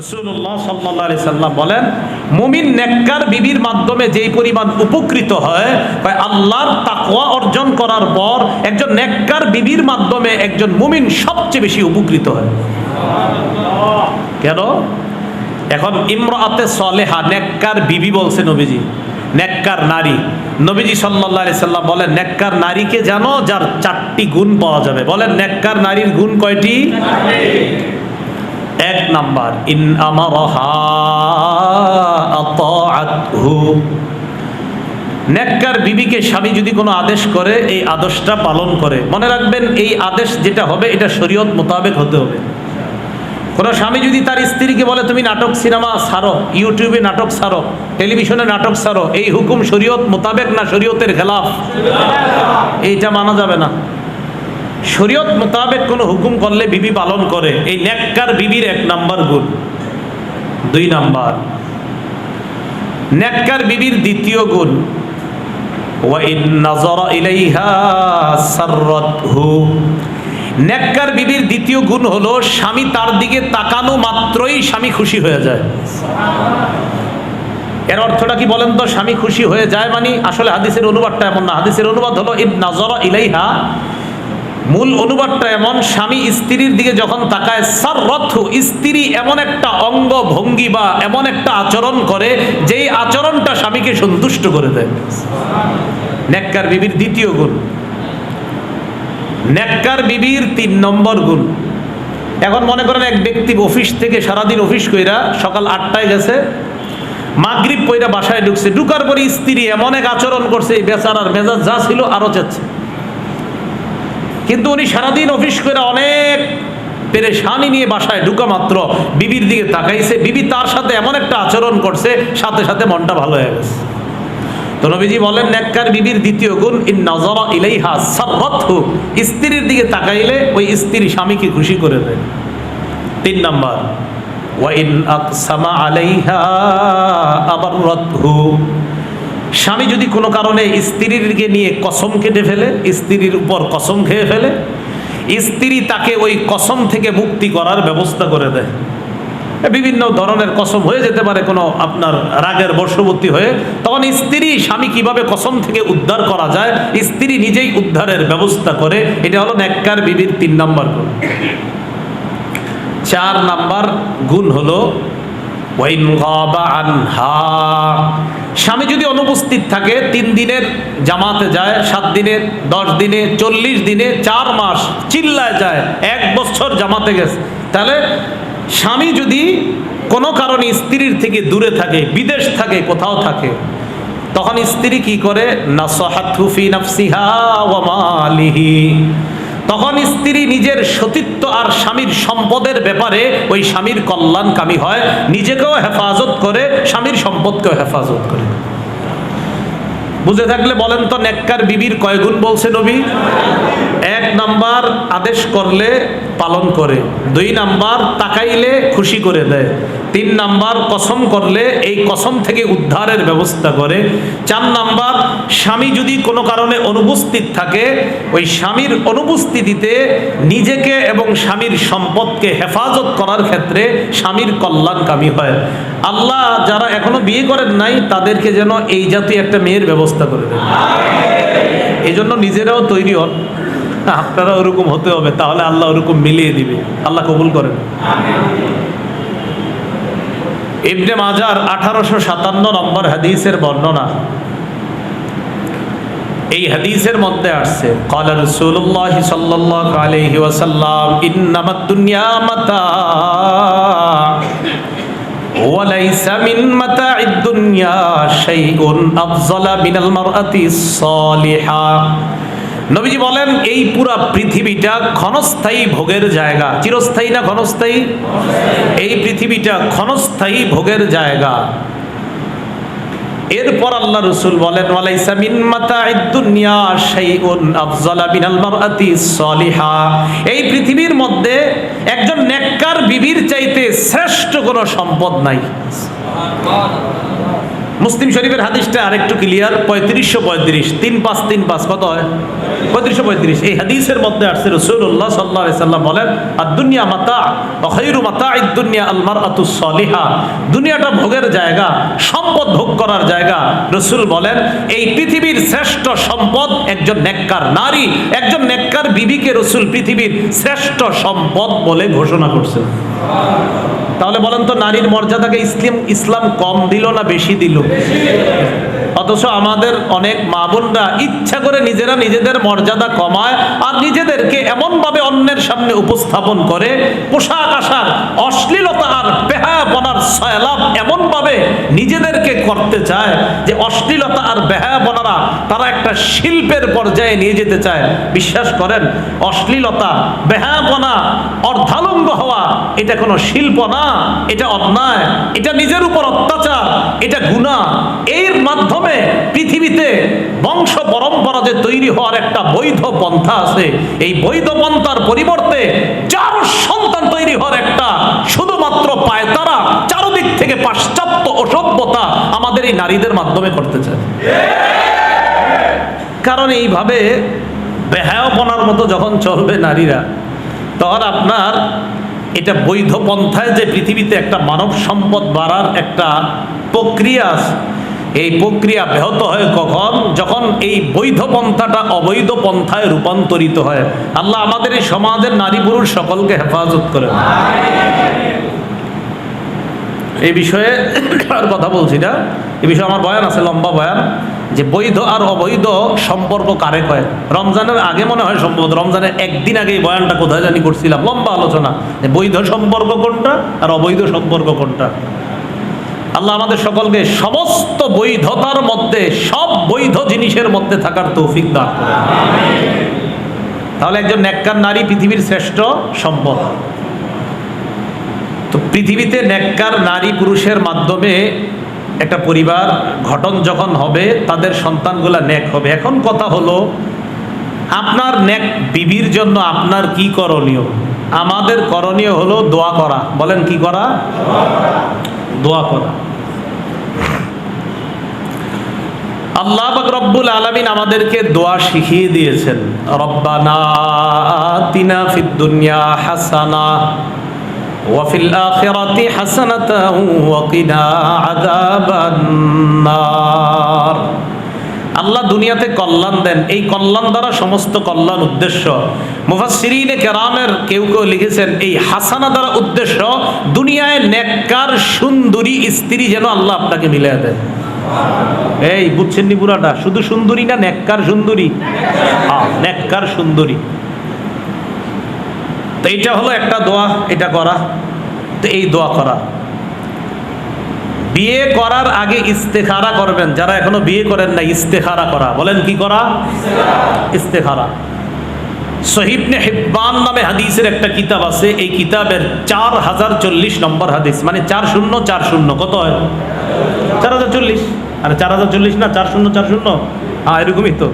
রসুল্লাহ সাল্লাহ সাল্লাম বলেন, মুমিন নেককার বিবির মাধ্যমে যেই পরিমাণ উপকৃত হয় আল্লাহর তাকওয়া অর্জন করার পর একজন নেককার বিবির মাধ্যমে একজন মুমিন সবচেয়ে বেশি উপকৃত হয়। কেন? এখন ইমরাতে সলেহা নেককার বিবি বলছে নবীজি, নেককার নারী। নবীজি সাল্লাহ সাল্লাম বলেন, নেককার নারীকে জানো, যার চারটি গুণ পাওয়া যাবে। বলেন, নেককার নারীর গুণ কয়টি? এক নাম্বার, ইন আতাআতহু। নেককার বিবিকে স্বামী যদি কোনো আদেশ করে, এই আদেশটা পালন করে। মনে রাখবেন, এই আদেশ যেটা হবে, এটা শরীয়ত মোতাবেক হতে হবে। কোনো স্বামী যদি তার স্ত্রীকে বলে, তুমি নাটক সিনেমা ছাড়ো, ইউটিউবে নাটক ছাড়ো, টেলিভিশনে নাটক সারো এই হুকুম শরীয়ত মোতাবেক না শরীয়তের খেলাফ? এইটা মানা যাবে না। শরীয়ত মোতাবেক কোনো হুকুম করলে বিবি পালন করে। এই নেককার বিবির এক নাম্বার গুণ। দুই নাম্বার। নেককার বিবির দ্বিতীয় গুণ নেককার বিবির দ্বিতীয় গুণ হলো, স্বামী তার দিকে তাকানো মাত্রই স্বামী খুশি হয়ে যায়। এর অর্থটা কি বলেন তো? স্বামী খুশি হয়ে যায় মানে আসলে হাদিসের অনুবাদটা এমন না। হাদিসের অনুবাদ হলো, ইন নাজরা ইলাইহা মূল অনুবাদটা এমন, স্বামী স্ত্রীর দিকে যখন তাকায় সার রথ স্ত্রী এমন একটা অঙ্গ ভঙ্গি বা এমন একটা আচরণ করে, যেই আচরণটা স্বামীকে সন্তুষ্ট করে দেয়। নেককার বিবির দ্বিতীয় গুণ। নেককার বিবির তিন নম্বর গুণ। এখন মনে করেন এক ব্যক্তি অফিস থেকে সারাদিন অফিস কইরা সকাল আটটায় গেছে, মাগরিব পইরা বাসায় ঢুকছে, ঢুকার পরে স্ত্রী এমন এক আচরণ করছে, এই বেচারার মেজাজ যা ছিল আরও চাচ্ছে কিন্তু উনি সারাদিন অফিস করে অনেক পেরেশানি নিয়ে বাসায় ঢুকা মাত্র। বিবির দিকে তাকাইছে। বিবি তার সাথে এমন একটা আচরণ করছে, সাথে সাথে মনটা ভালো হয়ে গেছে। তো নবীজি বলেন, নেককার বিবির দ্বিতীয় গুণ ইন নজরা ইলাইহা সাররাতহু। স্ত্রীর দিকে তাকাইলে ওই স্ত্রী স্বামীকে খুশি করে দেয়। তিন নাম্বার, ওয়া ইন আকসামা আলাইহা আবাররাতহু। স্বামী যদি কোনো কারণে স্ত্রীরকে নিয়ে কসম কেটে ফেলে, স্ত্রীর উপর কসম খেয়ে ফেলে, স্ত্রী তাকে ওই কসম থেকে মুক্তি করার ব্যবস্থা করে দেয়। বিভিন্ন ধরনের কসম হয়ে যেতে পারে, কোনো আপনার রাগের বর্ষবর্তী হয়ে। তখন স্ত্রী স্বামী কীভাবে কসম থেকে উদ্ধার করা যায়, স্ত্রী নিজেই উদ্ধারের ব্যবস্থা করে, এটা হলো নেককার বিবির তিন নম্বর গুণ। চার নাম্বার গুণ হলো স্বামী যদি অনুপস্থিত থাকে, তিন দিনের জামাতে যায়, সাত দিনের, দশ দিনে, চল্লিশ দিনে, চার মাস চিল্লায় যায়, এক বছর জামাতে গেছে। তাহলে স্বামী যদি কোনো কারণে স্ত্রীর থেকে দূরে থাকে, বিদেশ থাকে, কোথাও থাকে, তখন স্ত্রী কি করে? নাসহাতুফি নাফসিহা ওয়া তখন স্ত্রী নিজের সতীত্ব আর স্বামীর সম্পদের ব্যাপারে ওই স্বামীর কল্যাণকামী হয়, নিজেকেও হেফাজত করে, স্বামীর সম্পদকেও হেফাজত করে। বুঝে থাকলে বলেন তো নেককার বিবির কয় গুণ বলছে নবী? এক নাম্বার আদেশ করলে পালন করে, দুই নাম্বার তাকাইলে খুশি করে দেয়, তিন নাম্বার কসম করলে এই কসম থেকে উদ্ধারের ব্যবস্থা করে, চার নাম্বার স্বামী যদি কোনো কারণে অনুপস্থিত থাকে, ওই স্বামীর অনুপস্থিতিতে নিজেকে এবং স্বামীর সম্পদকে হেফাজত করার ক্ষেত্রে স্বামীর কল্যাণকামী হয়। আল্লাহ যারা এখনও বিয়ে করেন নাই, তাদেরকে যেন এই জাতীয় একটা মেয়ের ব্যবস্থা করে দেন এই জন্য নিজেরাও তৈরি হন। আপনারা ওরকম হতে হবে তাহলে আল্লাহ ওরকম মিলিয়ে দিবে আল্লাহ কবুল করেন ইবনে মাজার আঠারোশো সাতান্ন নম্বর হাদিসের বর্ণনা এই হাদিসের মধ্যে আসছে قال رسول الله صلى الله عليه وسلم انما الدنيا متاع وليس من متاع الدنيا شيء افضل من المرأة الصالحة নবীজি বলেন, এই পুরা পৃথিবীটা ক্ষণস্থায়ী ভোগের জায়গা। চিরস্থায়ী না ক্ষণস্থায়ী? এই পৃথিবীটা ক্ষণস্থায়ী ভোগের জায়গা। এরপর আল্লাহ রসুল বলেন, ওয়ালাইসা মিন মাতাইদ দুনিয়া শাইউন আফজালা সলিহা। এই পৃথিবীর মধ্যে একজন নেককার বিবির চাইতে শ্রেষ্ঠ কোনো সম্পদ নাই। মুসলিম শরীফের হাদিসটা আরেকটু ক্লিয়ার পঁয়ত্রিশশো পঁয়ত্রিশ। তিন পাঁচ তিন পাঁচ, কত হয়? পঁয়ত্রিশশো পঁয়ত্রিশ। এই হাদিসের মধ্যে আসছে রসুল্লাহ সাল্লাহ সাল্লাম বলেন আর দুনিয়া মাতা অখৈরু মাতা দুনিয়া আলমার আতুসলিহা দুনিয়াটা ভোগের জায়গা, সম্পদ ভোগ করার জায়গা। রসুল বলেন, এই পৃথিবীর শ্রেষ্ঠ সম্পদ একজন নেককার নারী, একজন নেককার বিবিকে রসুল পৃথিবীর শ্রেষ্ঠ সম্পদ বলে ঘোষণা করছেন তাহলে বলেন তো নারীর মর্যাদাকে ইসলাম ইসলাম কম দিল না বেশি দিল? অথচ আমাদের অনেক মা বোনরা ইচ্ছা করে নিজেরা নিজেদের মর্যাদা কমায় আর নিজেদেরকে এমনভাবে অন্যের সামনে উপস্থাপন করে। পোশাক আশাক, অশ্লীলতা আর বেহায়াপনার সয়লাভ এমনভাবে নিজেদেরকে করতে চায় যে অশ্লীলতা আর বেহায়াপনারা তারা একটা শিল্পের পর্যায়ে নিয়ে যেতে চায়। বিশ্বাস করেন, অশ্লীলতা, বেহায়াপনা অর্ধালম্ব হওয়া, এটা কোনো শিল্প না, এটা অন্যায়, এটা নিজের উপর অত্যাচার, এটা গুণা এর মাধ্যমে পৃথিবীতে বংশ পরম্পরা যে তৈরি হওয়ার একটা বৈধ পন্থা আছে, এই বৈধ পন্থার পরিবর্তে চার সন্তান তৈরি হওয়ার একটা শুধুমাত্র পায় তারা, চারদিক থেকে পাশ্চাত্য অসভ্যতা আমাদের এই নারীদের মাধ্যমে করতে চায়। কারণ এইভাবে বেহায়পনার মতো যখন চলবে নারীরা, তখন আপনার এটা বৈধ পন্থায় যে পৃথিবীতে একটা মানব সম্পদ বাড়ার একটা প্রক্রিয়া আছে। এই প্রক্রিয়া ব্যাহত হয় কখন? যখন এই বৈধ পন্থাটা অবৈধ পন্থায় রূপান্তরিত হয়। আল্লাহ আমাদের এই সমাজের নারী পুরুষ সকলকে হেফাজত করে এই বিষয়ে আর কথা বলছি না। এ বিষয়ে আমার বয়ান আছে, লম্বা বয়ান। যে বৈধ আর অবৈধ সম্পর্ক কারে কয়? রমজানের আগে মনে হয় সম্ভবত রমজানের একদিন আগে বয়ানটা কোথায় জানি করছিলাম। লম্বা আলোচনা। বৈধ সম্পর্ক কোনটা আর অবৈধ সম্পর্ক কোনটা? আল্লাহ আমাদের সকলকে সমস্ত বৈধতার মধ্যে, সব বৈধ জিনিসের মধ্যে থাকার তৌফিক দান তাহলে একজন নেককার নারী পৃথিবীর শ্রেষ্ঠ সম্পদ। তো পৃথিবীতে নেককার নারী পুরুষের মাধ্যমে একটা পরিবার গঠন যখন হবে, তাদের সন্তানগুলা নেক হবে। এখন কথা হলো, আপনার নেক বিবির জন্য আপনার কি করণীয়? আমাদের করণীয় হলো দোয়া করা। বলেন কি করা? দোয়া করা। আল্লাহ পাক রব্বুল আলামিন আমাদেরকে দোয়া শিখিয়ে দিয়েছেন রব্বানা আতিনা ফিদ দুনিয়া হাসানা وفي الآخرة حسنة وقنا عذاب النار আল্লাহ দুনিয়াতে কল্যাণ দেন এই কল্যাণ দ্বারা সমস্ত কল্যাণ উদ্দেশ্য মুফাসসিরিনে কেরামের কেউ কেউ লিখেছেন এই হাসানা দ্বারা উদ্দেশ্য দুনিয়ায় নেককার সুন্দরী স্ত্রী যেন আল্লাহ আপনাকে মিলিয়ে দেন এই বুঝছেন নি পুরাটা শুধু সুন্দরী না নেককার সুন্দরী? নেককার সুন্দরী। তো এইটা হলো একটা দোয়া, এটা করা। তো এই দোয়া করা। বিয়ে করার আগে ইস্তেখারা করবেন। যারা এখনও বিয়ে করেন না ইস্তেখারা করা। বলেন কি করা? ইস্তেখারা। সহিবনে হিব্বান নামে হাদিসের একটা কিতাব আছে। এই কিতাবের চার হাজার চল্লিশ নম্বর হাদিস। মানে চার শূন্য চার শূন্য। কত হয়? চার হাজার চল্লিশ। আরে চার হাজার চল্লিশ না, চার শূন্য চার শূন্য? হ্যাঁ এরকমই তো।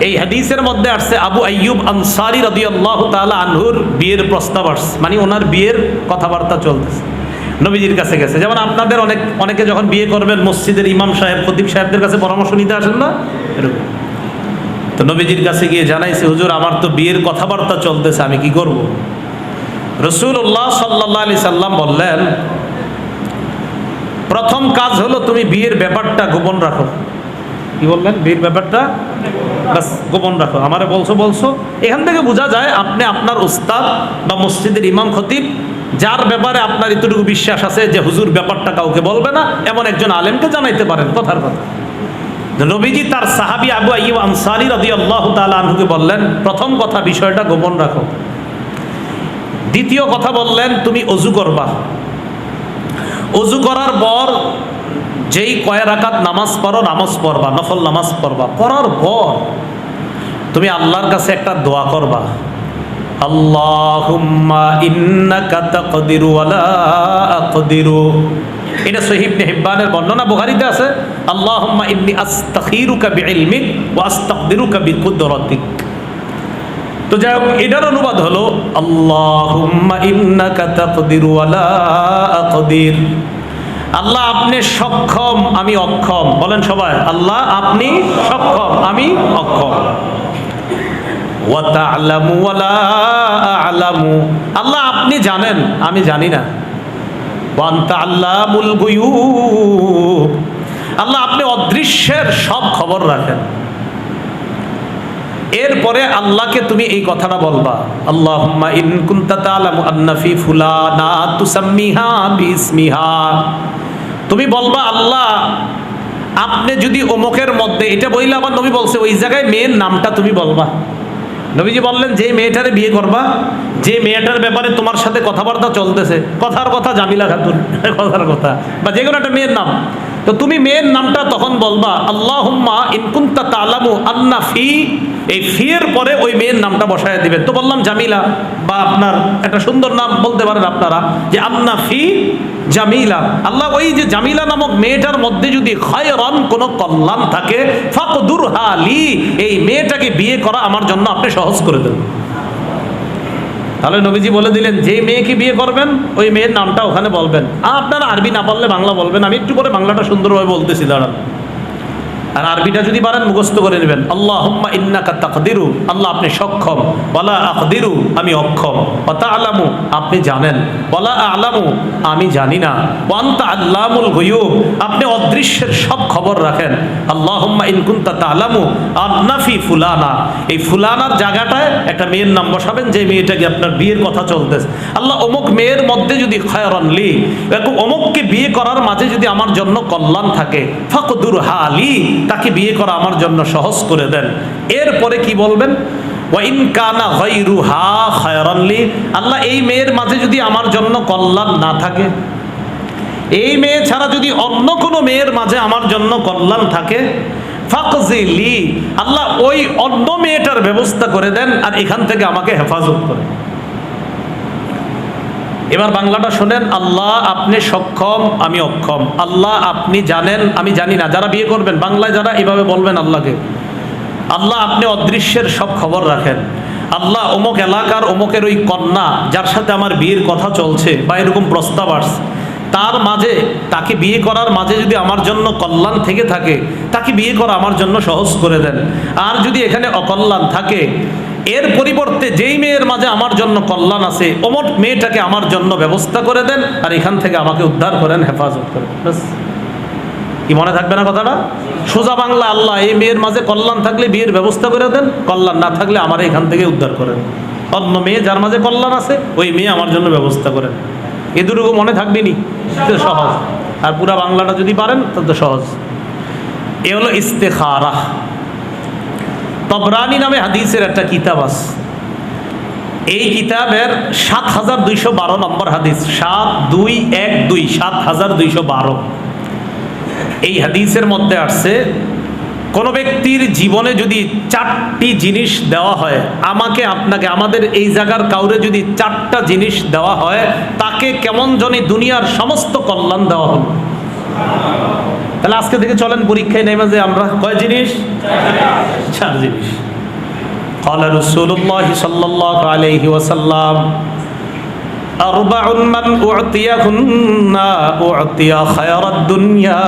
এই হাদিসের মধ্যে আসছে আবু আইয়ুব আনসারি রাদিয়াল্লাহু তাআলা আনহুর বিয়ের প্রস্তাব আসছে। মানে ওনার বিয়ের কথাবার্তা চলতেছে। নবীজির কাছে গেছে। যেমন আপনাদের অনেক, অনেকে যখন বিয়ে করবেন, মসজিদের ইমাম সাহেব, খতিব সাহেবদের কাছে পরামর্শ নিতে আসেন না? এরকম। তো নবীজির কাছে গিয়ে জানাইছে, হুজুর, আমার তো বিয়ের কথাবার্তা চলতেছে, আমি কি করব? রসুল্লাহ সাল্লাহ আলি সাল্লাম বললেন, প্রথম কাজ হলো তুমি বিয়ের ব্যাপারটা গোপন রাখো। কি বললেন? বিয়ের ব্যাপারটা? বাস, গোপন রাখো। আমারে বলছো বলছো। এখান থেকে বোঝা যায়, আপনি আপনার উস্তাদ বা মসজিদের ইমাম খতিব, যার ব্যাপারে আপনার এতটুকু বিশ্বাস আছে যে হুজুর ব্যাপারটা কাউকে বলবে না, এমন একজন আলেমকে জানাইতে পারেন। কথার কথা। নবীজি তার সাহাবি আবু আইব আনসারি রদি আল্লাহ আনহুকে বললেন, প্রথম কথা বিষয়টা গোপন রাখো। দ্বিতীয় কথা বললেন, তুমি অজু করবা। অজু করার পর যেই কয় রাকাত নামাজ পড়ো, নামাজ পড়বা, নফল নামাজ পড়বা। পড়ার পর তুমি আল্লাহর কাছে একটা দোয়া করবা। আল্লাহুম্মা ইন্নাকা তাকদিরু ওয়ালা আকদিরু। এটা সহিহ ইবনে হিব্বানের বর্ণনা, বুখারীতে আছে তো যাই হোক, এটার অনুবাদ হলো আল্লাহ আপনি সক্ষম, আমি অক্ষম। বলেন সবাই, আল্লাহ আপনি সক্ষম, আমি অক্ষম। আল্লাহ আপনি জানেন, আমি জানি না। আল্লাহ, আপনি অদৃশ্যের সব খবর রাখেন। এরপরে আল্লাহকে তুমি এই কথাটা বলবা ফুলানা তুসাম্মিহা তুমি বলবা, আল্লাহ, আপনি যদি অমুকের মধ্যে এটা বইলে আমার নবী বলছে, ওই জায়গায় মেয়ের নামটা তুমি বলবা। নবীজি বললেন যে মেয়েটারে বিয়ে করবা যে মেয়েটার ব্যাপারে তোমার সাথে কথাবার্তা চলতেছে, কথার কথা জামিলা খাতুন কথার কথা। বা যে কোনো একটা মেয়ের নাম। তো তুমি মেয়ের নামটা তখন বলবা, আল্লাহুম্মা ইনকুন্তা তালামু আন্না ফি। এই ফিয়ের পরে ওই মেয়ের নামটা বসায় দিবেন। তো বললাম, জামিলা। বা আপনার একটা সুন্দর নাম বলতে পারেন আপনারা, যে আন্না ফি জামিলা। আল্লাহ ওই যে জামিলা নামক মেয়েটার মধ্যে যদি খয়রন কোনো কল্যাণ থাকে ফাকদুর হালি এই মেয়েটাকে বিয়ে করা আমার জন্য আপনি সহজ করে দেন তাহলে নবীজি বলে দিলেন যে মেয়েকে বিয়ে করবেন, ওই মেয়ের নামটা ওখানে বলবেন। আপনারা আরবি না পারলে বাংলা বলবেন, আমি একটু পরে বাংলাটা সুন্দরভাবে বলতেছি, দাঁড়ান। আর আরবিটা যদি পারেন, মুখস্থ করে নেবেন। আল্লাহ ইন্নাকা তাকদিরু। আল্লাহ আপনি সক্ষম। বলা আকদিরু, আমি অক্ষম। অতা আলামু আপনি জানেন। বলা আলামু, আমি জানি না। ওয়ান্তা আল্লামুল গয়ুব, আপনি অদৃশ্যের সব খবর রাখেন। আল্লাহ হুম্মা ইনকুন্তা তালামু আন্নাফি ফুলানা। এই ফুলানার জায়গাটায় একটা মেয়ের নাম বসাবেন, যে মেয়েটাকে আপনার বিয়ের কথা চলতেছে। আল্লাহ অমুক মেয়ের মধ্যে যদি খয়রন লি, এরকম অমুককে বিয়ে করার মাঝে যদি আমার জন্য কল্যাণ থাকে ফাকদুর হালি তাকে বিয়ে করা আমার জন্য সহজ করে দেন। এরপরে কি বলবেন? ওয়াইন কানা গায়রুহা খায়রান লি। আল্লাহ, এই মেয়ের মাঝে যদি আমার জন্য কল্যাণ না থাকে, এই মেয়ে ছাড়া যদি অন্য কোনো মেয়ের মাঝে আমার জন্য কল্যাণ থাকে ফাকজিলি আল্লাহ ওই অন্য মেয়েটার ব্যবস্থা করে দেন আর এখান থেকে আমাকে হেফাজত করে। এবার বাংলাটা শোনেন, আল্লাহ আপনি সক্ষম, আমি অক্ষম। আল্লাহ আপনি জানেন, আমি জানি না। যারা বিয়ে করবেন, বাংলায় যারা এভাবে বলবেন আল্লাহকে। আল্লাহ আপনি অদৃশ্যের সব খবর রাখেন। আল্লাহ অমুক এলাকার, অমুকের ওই কন্যা, যার সাথে আমার বিয়ের কথা চলছে বা এরকম প্রস্তাব আসছে, তার মাঝে, তাকে বিয়ে করার মাঝে যদি আমার জন্য কল্যাণ থেকে থাকে, তাকে বিয়ে করা আমার জন্য সহজ করে দেন। আর যদি এখানে অকল্যাণ থাকে এর পরিবর্তে যেই মেয়ের মাঝে আমার জন্য কল্যাণ আছে, অমর মেয়েটাকে আমার জন্য ব্যবস্থা করে দেন আর এখান থেকে আমাকে উদ্ধার করেন, হেফাজত করেন। ব্যাস। কি মনে থাকবে না কথাটা? সোজা বাংলা, আল্লাহ, এই মেয়ের মাঝে কল্যাণ থাকলে বিয়ের ব্যবস্থা করে দেন, কল্যাণ না থাকলে আমার এখান থেকে উদ্ধার করেন। অন্য মেয়ে যার মাঝে কল্যাণ আছে, ওই মেয়ে আমার জন্য ব্যবস্থা করেন। এ দুটুকু মনে থাকবে নি? সহজ। আর পুরা বাংলাটা যদি পারেন তাহলে সহজ। এ হলো ইস্তেখারা তবরানি নামে হাদিসের একটা কিতাব আছে। এই কিতাবের সাত হাজার দুইশো বারো নম্বর হাদিস। সাত দুই এক দুই সাত হাজার দুইশো বারো। এই হাদিসের মধ্যে আসছে, কোনো ব্যক্তির জীবনে যদি চারটি জিনিস দেওয়া হয়, আমাকে, আপনাকে, আমাদের এই জায়গার কাউরে যদি চারটা জিনিস দেওয়া হয়, তাকে কেমন জনি দুনিয়ার সমস্ত কল্যাণ দেওয়া হলো। তাহলে আজকে থেকে চলেন পরীক্ষায় নেমে যে আমরা কয় জিনিস চার জিনিস قال رسول الله صلى الله عليه وسلم أربع من أعطيهن أعطي خير الدنيا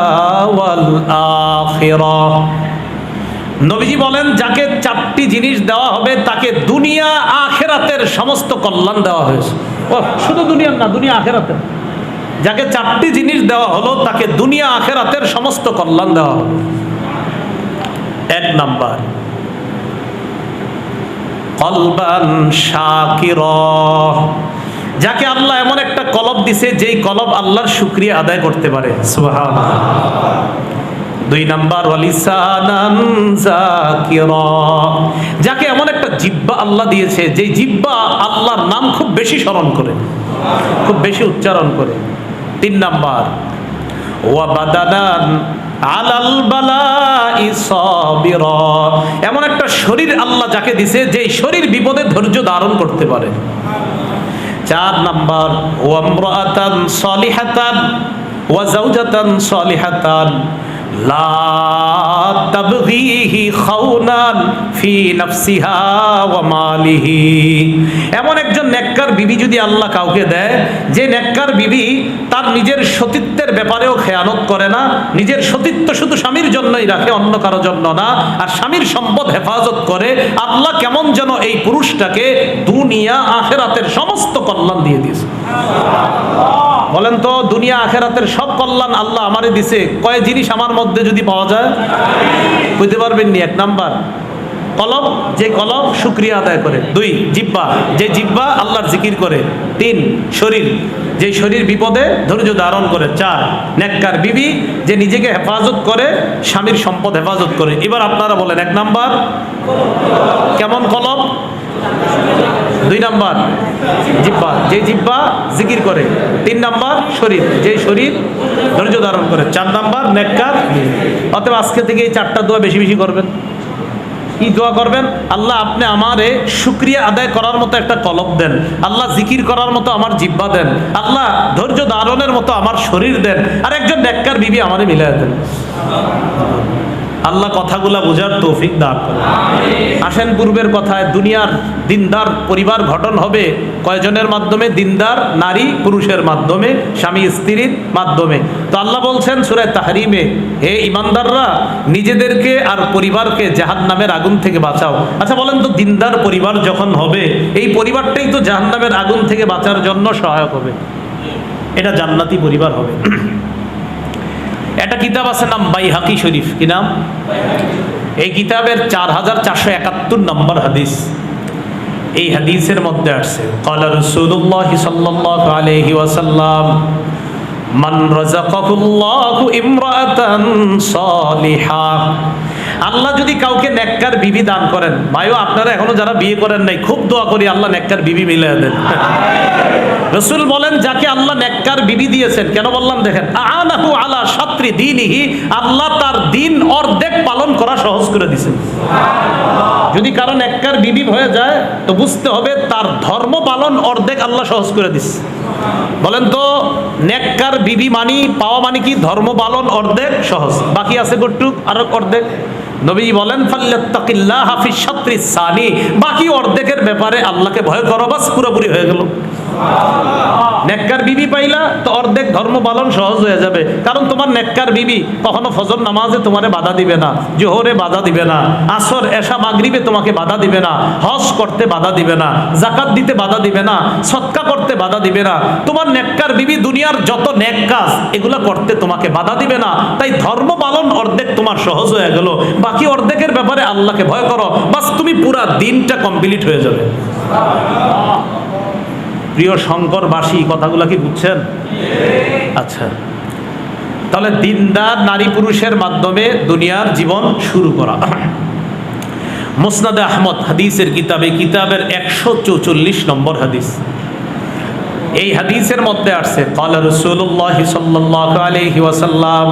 والآخرة নবীজি বলেন যাকে চারটি জিনিস দেওয়া হবে তাকে দুনিয়া আখেরাতের সমস্ত কল্যাণ দেওয়া হয়েছে ও শুধু দুনিয়ার না দুনিয়া আখেরাতের যাকে চারটি জিনিস দেওয়া হলো, তাকে দুনিয়া আখেরাতের সমস্ত কল্যাণ দেওয়া হলো। এক নাম্বার, কলবান শাকির। যাকে আল্লাহ এমন একটা কলব দিছে, যেই কলব আল্লাহর শুক্রিয়া আদায় করতে পারে। দুই নাম্বার যাকে এমন একটা জিব্বা আল্লাহ দিয়েছে যে জিব্বা আল্লাহর নাম খুব বেশি স্মরণ করে, খুব বেশি উচ্চারণ করে। তিন নাম্বার। ওয়া বাদানান আলাল বালাই সাবির। এমন একটা শরীর আল্লাহ যাকে দিছে, যে শরীর বিপদে ধৈর্য ধারণ করতে পারে। চার নাম্বার ওয়ামরাতান সলিহাতান ওয়া জাওজাতান সলিহাতান। এমন একজন নেককার বিবি যদি আল্লাহ কাউকে দেয়, যে নেককার বিবি তার নিজের সতীত্বের ব্যাপারেও খেয়ানত করে না, নিজের সতীত্ব শুধু স্বামীর জন্যই রাখে, অন্য কারও জন্য না, আর স্বামীর সম্পদ হেফাজত করে, আল্লাহ কেমন যেন এই পুরুষটাকে দুনিয়া, আখেরাতের সমস্ত কল্যাণ দিয়ে দিয়েছে। বলেন তো, দুনিয়া আখেরাতের সব কল্যাণ আল্লাহ আমারে দিছে। কয় জিনিস আমার মধ্যে যদি পাওয়া যায়? বুঝতে পারবেন নি? এক নাম্বার কলম যে কলম শুক্রিয়া আদায় করে। দুই জিব্বা যে জিব্বা আল্লাহর জিকির করে। তিন, শরীর, যে শরীর বিপদে ধৈর্য ধারণ করে। চার, নেককার বিবি, যে নিজেকে হেফাজত করে, স্বামীর সম্পদ হেফাজত করে। এবার আপনারা বলেন, এক নাম্বার, কেমন কলম দুই নাম্বার, জিব্বা। যে জিব্বা জিকির করে, তিন নাম্বার শরীর। যে শরীর ধৈর্য ধারণ করে, চার নাম্বার নেককার। অতএব আজকে থেকে এই চারটা দোয়া বেশি বেশি করবেন। কি দোয়া করবেন? আল্লাহ আপনি আমারে শুক্রিয়া আদায় করার মতো একটা কলব দেন। আল্লাহ জিকির করার মতো আমার জিব্বা দেন। আল্লাহ ধৈর্য ধারণের মতো আমার শরীর দেন। আর একজন নেককার বিবি আমারে মিলাই দেন। আল্লাহ কথাগুলা বোঝার তৌফিক দান আসেন পূর্বের কথায়, দুনিয়ার দিনদার পরিবার গঠন হবে কয়জনের মাধ্যমে? দিনদার, নারী, পুরুষের মাধ্যমে, স্বামী, স্ত্রীর মাধ্যমে। তো আল্লাহ বলছেন সুরায় তাহারিমে, হে ইমানদাররা নিজেদেরকে আর পরিবারকে জাহান নামের আগুন থেকে বাঁচাও। আচ্ছা বলেন তো দিনদার পরিবার যখন হবে, এই পরিবারটাই তো জাহান নামের আগুন থেকে বাঁচার জন্য সহায়ক হবে। এটা জান্নাতি পরিবার হবে। একটা কিতাব আছে নাম বাই হাকি শরীফ। কি নাম? এই কিতাবের চার হাজার চারশো একাত্তর নম্বর হাদিস। এই হাদিসের মধ্যে আসছে, কলা রসুল্লাহ সাল্লাহ আলহি ওয়াসাল্লাম, মান রাযাকাহুল্লাহু ইমরাতান সালিহা। আল্লাহ যদি কাউকে নেককার বিবি দান করেন, ভাইও আপনারা এখনও যারা বিয়ে করেন নাই, খুব দোয়া করি আল্লাহ নেককার বিবি মিলে দেন। রসুল বলেন, যাকে আল্লাহ নেককার বিবি দিয়েছেন, কেন বললাম দেখেন আনাহু আলা সাত্রি দিনহি, আল্লাহ তার দিন অর্ধেক পালন করা সহজ করে দিয়েছেন। যদি কারও নেককার বিবি হয়ে যায়, তো বুঝতে হবে তার ধর্ম পালন অর্ধেক আল্লাহ সহজ করে দিচ্ছে বলেন তো নেককার বিবি মানি, পাওয়া মানে কি ধর্ম পালন অর্ধেক সহজ? বাকি আছে গট্টুক আর অর্ধেক। নবী বলেন, ফাল্লাত্তাকিল্লাহ হাফিজ সানি। বাকি অর্ধেকের ব্যাপারে আল্লাহকে ভয় করো, বাস পুরোপুরি হয়ে গেল। নেককার বিবি পাইলা তো অর্ধেক ধর্ম পালন সহজ হয়ে যাবে। কারণ তোমার নেককার বিবি কখনো ফজর নামাজে তোমারে বাধা দিবে না, জোহরে বাধা দিবে না, আসর, এশা, মাগরিবে তোমাকে বাধা দিবে না, হজ করতে বাধা দিবে না জাকাত দিতে বাধা দিবে না সৎকা করতে বাধা দিবে না। তোমার নেককার বিবি দুনিয়ার যত নেক কাজ, এগুলো করতে তোমাকে বাধা দিবে না। তাই ধর্ম পালন অর্ধেক তোমার সহজ হয়ে গেল। বাকি অর্ধেকের ব্যাপারে আল্লাহকে ভয় করো। বাস তুমি পুরা দিনটা কমপ্লিট হয়ে যাবে। প্রিয় শঙ্করবাসী কথাগুলো কি বুঝছেন? আচ্ছা। তাহলে দিনদার নারী পুরুষের মাধ্যমে দুনিয়ার জীবন শুরু করা। মোসনাদে আহমদ হাদিসের কিতাবে কিতাবের একশো চৌচল্লিশ নম্বর হাদিস। এই হাদিসের মধ্যে আসছে, কাল রসুল্লাহ সাল্লাহ আলহি ওয়াসাল্লাম,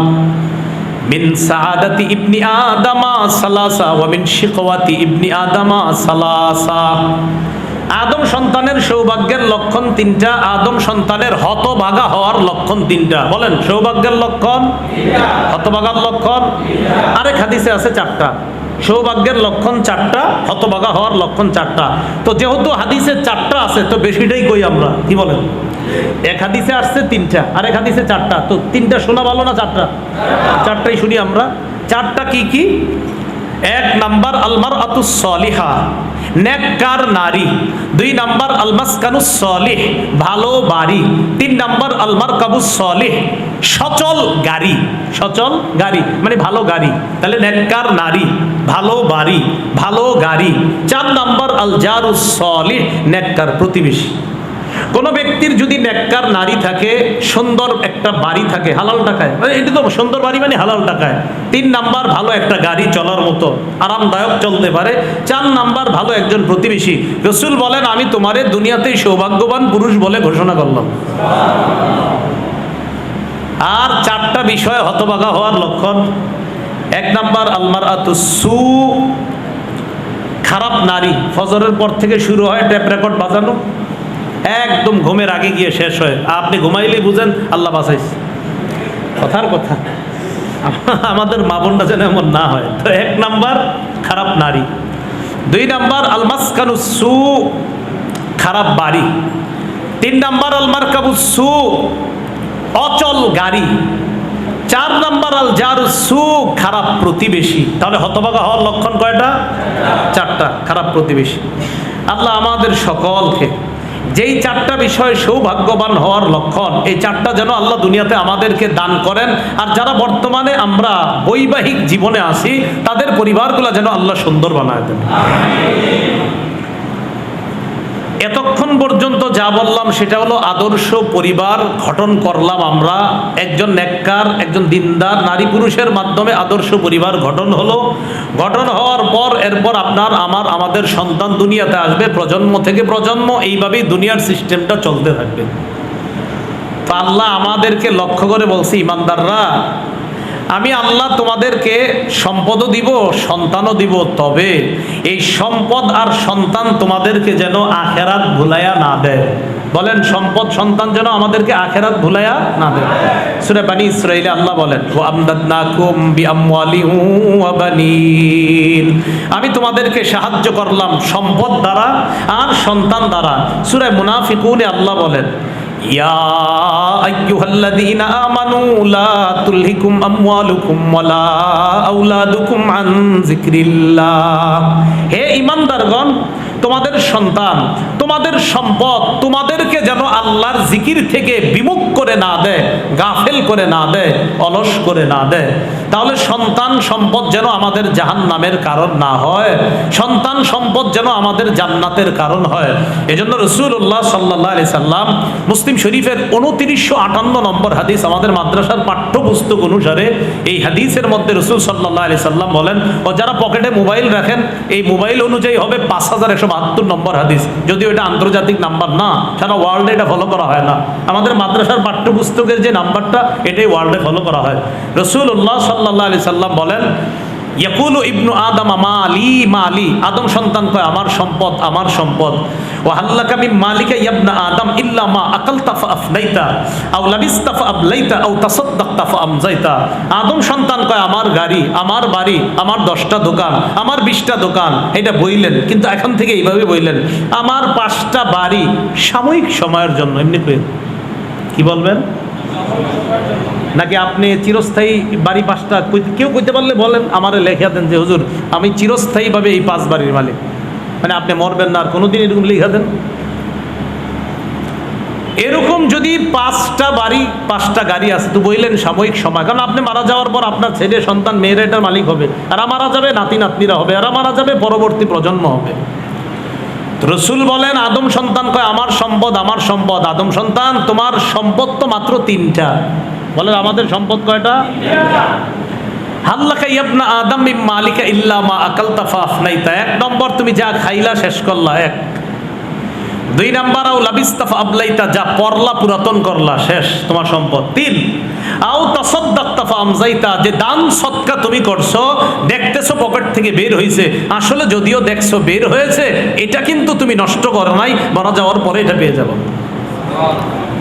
মিন সাআদাতি ইবনি আদামা সালাসা, ওয়া মিন শিকওয়াতি ইবনি আদামা সালাসা। আদম সন্তানের সৌভাগ্যের লক্ষণ তিনটা, আদম সন্তানের হতভাগা হওয়ার লক্ষণ তিনটা। বলেন, সৌভাগ্যের লক্ষণ? হতভাগার লক্ষণ? আরেক হাদিসে আছে চারটা। সৌভাগ্যের লক্ষণ চারটা, হতভাগা হওয়ার লক্ষণ চারটা। তো যেহেতু হাদিসে চারটা আছে, তো বেশিটাই কই আমরা? কি বলেন? এক হাদিসে আসছে তিনটা আর এক হাদিসে চারটা। তো তিনটা শোনা ভালো না চারটা? চারটাই শুনি আমরা। চারটা কি কি? এক নাম্বার আলমার আতুস সলিহা। নেককার নারী। দুই নাম্বার আলমাসকানু সলিহ, ভালো বাড়ি। তিন নম্বর আলমার কাবু সলিহ, সচল গাড়ি। সচল গাড়ি মানে ভালো গাড়ি। তাহলে নেককার নারী, ভালো বাড়ি, ভালো গাড়ি। চার নম্বর আল জারুস সলিহ, নেককার প্রতিবেশী। কোনো ব্যক্তির যদি নেককার নারী থাকে, সুন্দর একটা বাড়ি থাকে, হালাল টাকায় মানে এটা তো সুন্দর বাড়ি মানে হালাল টাকায়। তিন নাম্বার ভালো একটা গাড়ি চলার মতো, আরামদায়ক চলতে পারে। চার নাম্বার ভালো একজন প্রতিবেশী। রসুল বলেন, আমি তোমারে দুনিয়াতেই সৌভাগ্যবান পুরুষ বলে ঘোষণা করলাম। আর চারটা বিষয় হতবাগা হওয়ার লক্ষণ। এক নাম্বার আলমার সু, খারাপ নারী। ফজরের পর থেকে শুরু হয় ট্যাপ রেকর্ড বাজানো। একদম ঘুমের আগে গিয়ে শেষ হয়। আপনি ঘুমাইলেই বুঝেন আল্লাহ বাঁচাইছে। কথার কথা আমাদের মা বোনরা যেন এমন না হয়। তো এক নাম্বার, খারাপ নারী। দুই নাম্বার আলমাসকানু সু, খারাপ বাড়ি। তিন নাম্বার আলমার কাবু সু, অচল গাড়ি। চার নাম্বার আল যার সু, খারাপ প্রতিবেশী। তাহলে হতবাগা হওয়ার লক্ষণ কয়টা? চারটা, খারাপ প্রতিবেশী। আল্লাহ আমাদের সকলকে যেই চারটা বিষয় সৌভাগ্যবান হওয়ার লক্ষণ, এই চারটা যেন আল্লাহ দুনিয়াতে আমাদেরকে দান করেন। আর যারা বর্তমানে আমরা বৈবাহিক জীবনে আসি তাদের পরিবারগুলো যেন আল্লাহ সুন্দর বানায় দেন। এতক্ষণ পর্যন্ত যা বললাম সেটা হলো আদর্শ পরিবার গঠন করলাম আমরা। একজন নেককার, একজন দিনদার, নারী পুরুষের মাধ্যমে আদর্শ পরিবার গঠন হলো। গঠন হওয়ার পর, এরপর আপনার, আমার, আমাদের সন্তান দুনিয়াতে আসবে, প্রজন্ম থেকে প্রজন্ম, এইভাবেই দুনিয়ার সিস্টেমটা চলতে থাকবে। তো আল্লাহ আমাদেরকে লক্ষ্য করে বলছি, ইমানদাররা আমি আল্লাহ তোমাদেরকে সম্পদও দিব, সন্তানও দিব, তবে এই সম্পদ আর সন্তান তোমাদেরকে যেন আখেরাত ভুলাইয়া না দেয়। বলেন, সম্পদ সন্তান যেন আমাদেরকে আখেরাত ভুলাইয়া না দেয়। সুরে বানি ইসরাইলে আল্লাহ বলেন আমি তোমাদেরকে সাহায্য করলাম সম্পদ দ্বারা আর সন্তান দ্বারা। সূরা মুনাফিকুনে আল্লাহ বলেন يا أيها الذين آمنوا لا تلهكم أموالكم ولا أولادكم عن ذكر الله هي إيمان درغن তোমাদের সন্তান, তোমাদের সম্পদ, তোমাদেরকে যেন আল্লাহর জিকির থেকে বিমুখ করে না দেয়, গাফেল করে না দেয়, অলস করে না দেয়। তাহলে সন্তান সম্পদ যেন আমাদের জাহান নামের কারণ না হয়, সন্তান সম্পদ যেন আমাদের জান্নাতের কারণ হয়। এজন্য রসুল্লাহ সাল্লাহ আলি সাল্লাম মুসলিম শরীফের উনত্রিশশো আটান্ন নম্বর হাদিস আমাদের মাদ্রাসার পাঠ্যপুস্তক অনুসারে এই হাদিসের মধ্যে রসুল সাল্লাহ আলি সাল্লাম বলেন, ও যারা পকেটে মোবাইল রাখেন, এই মোবাইল অনুযায়ী হবে পাঁচ হাজার একশো বাহাত্তর নম্বর হাদিস। যদিও এটা আন্তর্জাতিক নাম্বার না, সারা ওয়ার্ল্ডে এটা ফলো করা হয় না। আমাদের মাদ্রাসার পাঠ্যপুস্তকের যে নাম্বারটা, এটাই ওয়ার্ল্ডে ফলো করা হয়। রসুল্লাহ সাল্লাহ আলি সাল্লাম বলেন, ইয়াকুল ইবনু আদম মালি আলী আদম সন্তান কয়, আমার সম্পদ আমার সম্পদ। ও হাল্লাকা মিন মালিকা ইয়াবনা আদম ইল্লা মা আকালতা ফা আফনাইতা, আও লাবিস্তা ফা আবলাইতা, আও তাসাদ্দাকতা ফা আদম সন্তান কয়, আমার গাড়ি, আমার বাড়ি, আমার দশটা দোকান, আমার বিশটা দোকান। এটা বইলেন, কিন্তু এখন থেকে এইভাবে বইলেন, আমার পাঁচটা বাড়ি সাময়িক সময়ের জন্য। এমনি কই কি বলবেন? নাকি আপনি চিরস্থায়ী বাড়ি পাঁচটা কেউ কইতে পারলে বলেন, আমারে লেখা দেন যে, হুজুর, আমি চিরস্থায়ীভাবে এই পাঁচ বাড়ির মালিক। মানে আপনি মরবেন না আর কোনোদিন এরকম লেখা দেন। এরকম যদি পাঁচটা বাড়ি, পাঁচটা গাড়ি আছে, তো বললেন সাময়িক সময়। কারণ আপনি মারা যাওয়ার পর আপনার ছেলে, সন্তান, মেয়েরা এটার মালিক হবে। আর মারা যাবে, নাতি, নাতনিরা হবে। আর মারা যাবে, পরবর্তী প্রজন্ম হবে। রসুল বলেন, আদম সন্তান কয়, আমার সম্পদ আমার সম্পদ। আদম সন্তান, তোমার সম্পদ তো মাত্র তিনটা। বলেন, আমাদের সম্পদ কয়টা? হাল্লাকা ইয়াবনা আদম মিম মালিকা ইল্লা মা আকালতা ফা আফনাইতা এক নম্বর, তুমি যা খাইলা শেষ করলা, এক। দুই নাম্বার, আও লাবিস্তাফা আবলাইতা যা পরলা পুরাতন করলা, শেষ, তোমার সম্পদ। তিন, আও তাসাদ্দাক্তাফা আমজাইতা যে দান সৎকা তুমি করছ, দেখতেছো পকেট থেকে বের হয়েছে আসলে যদিও দেখছ বের হয়েছে, এটা কিন্তু তুমি নষ্ট করো নাই, মারা যাওয়ার পরে এটা পেয়ে যাব।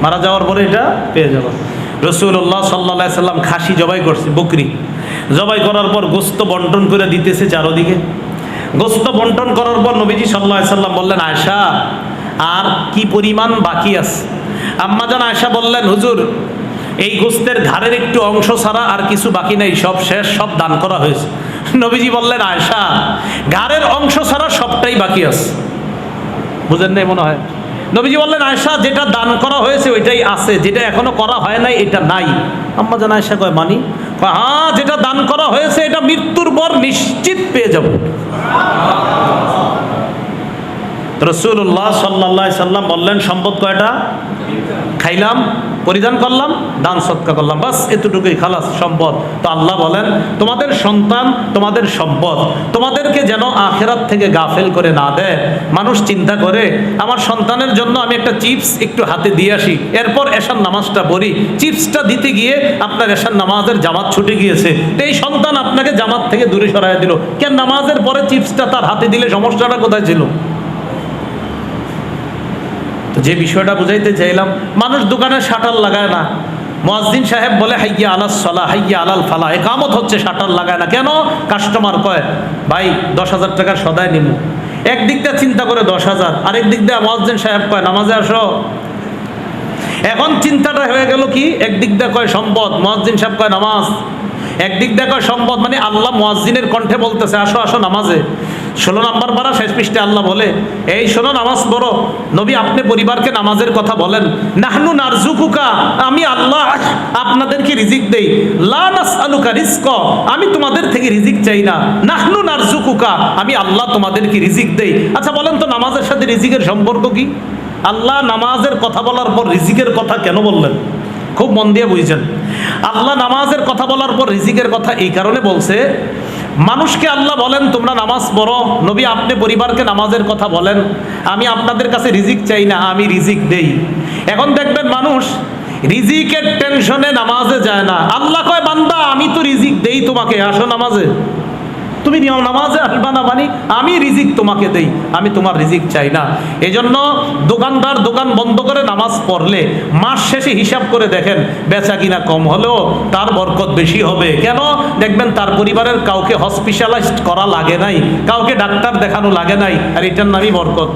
মারা যাওয়ার পরে এটা পেয়ে যাব। রসুল্লাহ সাল্লা সাল্লাম খাসি জবাই করছে, বকরি। জবাই করার পর গোস্ত বন্টন করে দিতেছে চারোদিকে। গোস্ত বন্টন করার পর নবীজি সাল্লাহ সাল্লাম বললেন আয়সা আর কি পরিমাণ বাকি আছে? আম্মাজান আয়সা বললেন, হুজুর, এই গোস্তের ঘাড়ের একটু অংশ ছাড়া আর কিছু বাকি নেই, সব শেষ, সব দান করা হয়েছে। নবীজি বললেন আয়সা ঘাড়ের অংশ ছাড়া সবটাই বাকি আছে। বুঝেন নাই মনে হয়? নবীজি বললেন আয়সা যেটা দান করা হয়েছে ওইটাই আছে, যেটা এখনও করা হয় নাই, এটা নাই। আম্মা জান আয়সা কয়, মানি? হ্যাঁ যেটা দান করা হয়েছে, এটা মৃত্যুর পর নিশ্চিত পেয়ে যাব। রসুল্লাহ সাল্লাহ সাল্লাম বললেন, সম্পদ কয়টা? খাইলাম। পরিধান করলাম, দান সৎকা করলাম, বাস এতটুকুই, খালাস, সম্পদ। তো আল্লাহ বলেন, তোমাদের সন্তান তোমাদের সম্পদ। তোমাদেরকে যেন আখেরাত থেকে গাফেল করে না দেয়। মানুষ চিন্তা করে, আমার সন্তানের জন্য আমি একটা চিপস একটু হাতে দিয়ে আসি। এরপর এশার নামাজটা পড়ি। চিপসটা দিতে গিয়ে আপনার এশার নামাজের জামাত ছুটে গিয়েছে। এই সন্তান আপনাকে জামাত থেকে দূরে সরাই দিল। কেন নামাজের পরে চিপসটা তার হাতে দিলে সমস্যাটা কোথায় ছিল? যে বিষয়টা বুঝাইতে চাইলাম, মানুষ দোকানে শাটার লাগায় না। মুয়াজ্জিন সাহেব বলে, হাইয়া আলাস সলা হাইয়া আলাল ফালা একামত হচ্ছে শাটার লাগায় না। কেন? কাস্টমার কয়, ভাই, দশ হাজার টাকার সদায় নিব একদিক দিয়ে চিন্তা করে দশ হাজার, আরেক দিক দিয়ে মুয়াজ্জিন সাহেব কয়, নামাজে আসো। এখন চিন্তাটা হয়ে গেল কি? একদিক দিয়ে কয়, সম্পদ। মুয়াজ্জিন সাহেব কয়, নামাজ। একদিক দিয়ে কয়, সম্পদ। মানে আল্লাহ মুয়াজ্জিনের কণ্ঠে বলতেছে, আসো আসো নামাজে। ষোলো নাম্বার পারা শেষ পৃষ্ঠে আল্লাহ বলে, এই শোনো, নামাজ পড়ো। নবী, আপনি পরিবারকে নামাজের কথা বলেন। নাহনু নারজুকুকা, আমি আল্লাহ আপনাদেরকে রিজিক দেই। লা নাসআলুকা রিজক, আমি তোমাদের থেকে রিজিক চাই না। নাহনু নারজুকুকা, আমি আল্লাহ তোমাদেরকে রিজিক দেই। আচ্ছা বলেন তো, নামাজের সাথে রিজিকের সম্পর্ক কি? আল্লাহ নামাজের কথা বলার পর রিজিকের কথা কেন বললেন? খুব মন দিয়ে বুঝছেন। আল্লাহ নামাজের কথা বলার পর রিজিকের কথা এই কারণে বলছে মানুষকে আল্লাহ বলেন, তোমরা নামাজ পড়ো। নবী, আপনি পরিবারকে নামাজের কথা বলেন। আমি আপনাদের কাছে রিজিক চাই না, আমি রিজিক দেই। এখন দেখবেন মানুষ রিজিকের টেনশনে নামাজে যায় না। আল্লাহ কয়, বান্দা, আমি তো রিজিক দেই তোমাকে, আসো নামাজে। তুমি নামাজে আসবা না মানি আমি রিজিক তোমাকে দেই, আমি তোমার রিজিক চাই না। এজন্য জন্য দোকানদার দোকান বন্ধ করে নামাজ পড়লে, মাস শেষে হিসাব করে দেখেন, বেচা কিনা কম হলেও তার বরকত বেশি হবে। কেন? দেখবেন তার পরিবারের কাউকে হসপিটালাইজড করা লাগে নাই, কাউকে ডাক্তার দেখানো লাগে নাই, আর এটার নামই বরকত।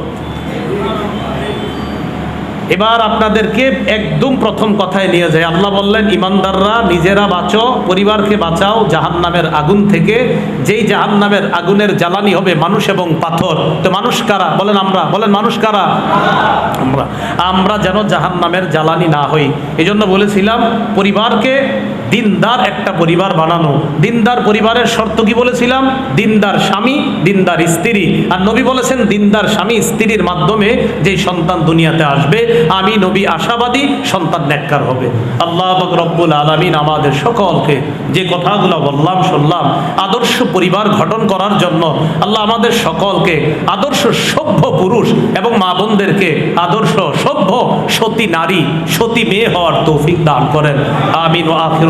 এবার আপনাদেরকে একদম প্রথম কথায় নিয়ে যায় আল্লাহ বললেন, ইমানদাররা, নিজেরা বাঁচো, পরিবারকে বাঁচাও জাহান নামের আগুন থেকে। যেই জাহান নামের আগুনের জ্বালানি হবে মানুষ এবং পাথর। তো মানুষ কারা? বলেন আমরা। বলেন মানুষ কারা? আমরা। আমরা যেন জাহান নামের জ্বালানি না হই। এই জন্য বলেছিলাম, পরিবারকে দিনদার একটা পরিবার বানানো। দিনদার পরিবারের শর্ত কি বলেছিলাম? দিনদার স্বামী, দিনদার স্ত্রী। আর নবী বলেছেন, দিনদার স্বামী স্ত্রীর মাধ্যমে যেই সন্তান দুনিয়াতে আসবে, আমি নবী আশাবাদী সন্তান নেককার হবে। আল্লাহ রব্বুল আলমিন আমাদের সকলকে যে কথাগুলো বললাম, শুনলাম, আদর্শ পরিবার গঠন করার জন্য আল্লাহ আমাদের সকলকে আদর্শ সভ্য পুরুষ এবং মা বোনদেরকে আদর্শ সভ্য সতী নারী, সতী মেয়ে হওয়ার তৌফিক দান করেন। আমিন ও আখির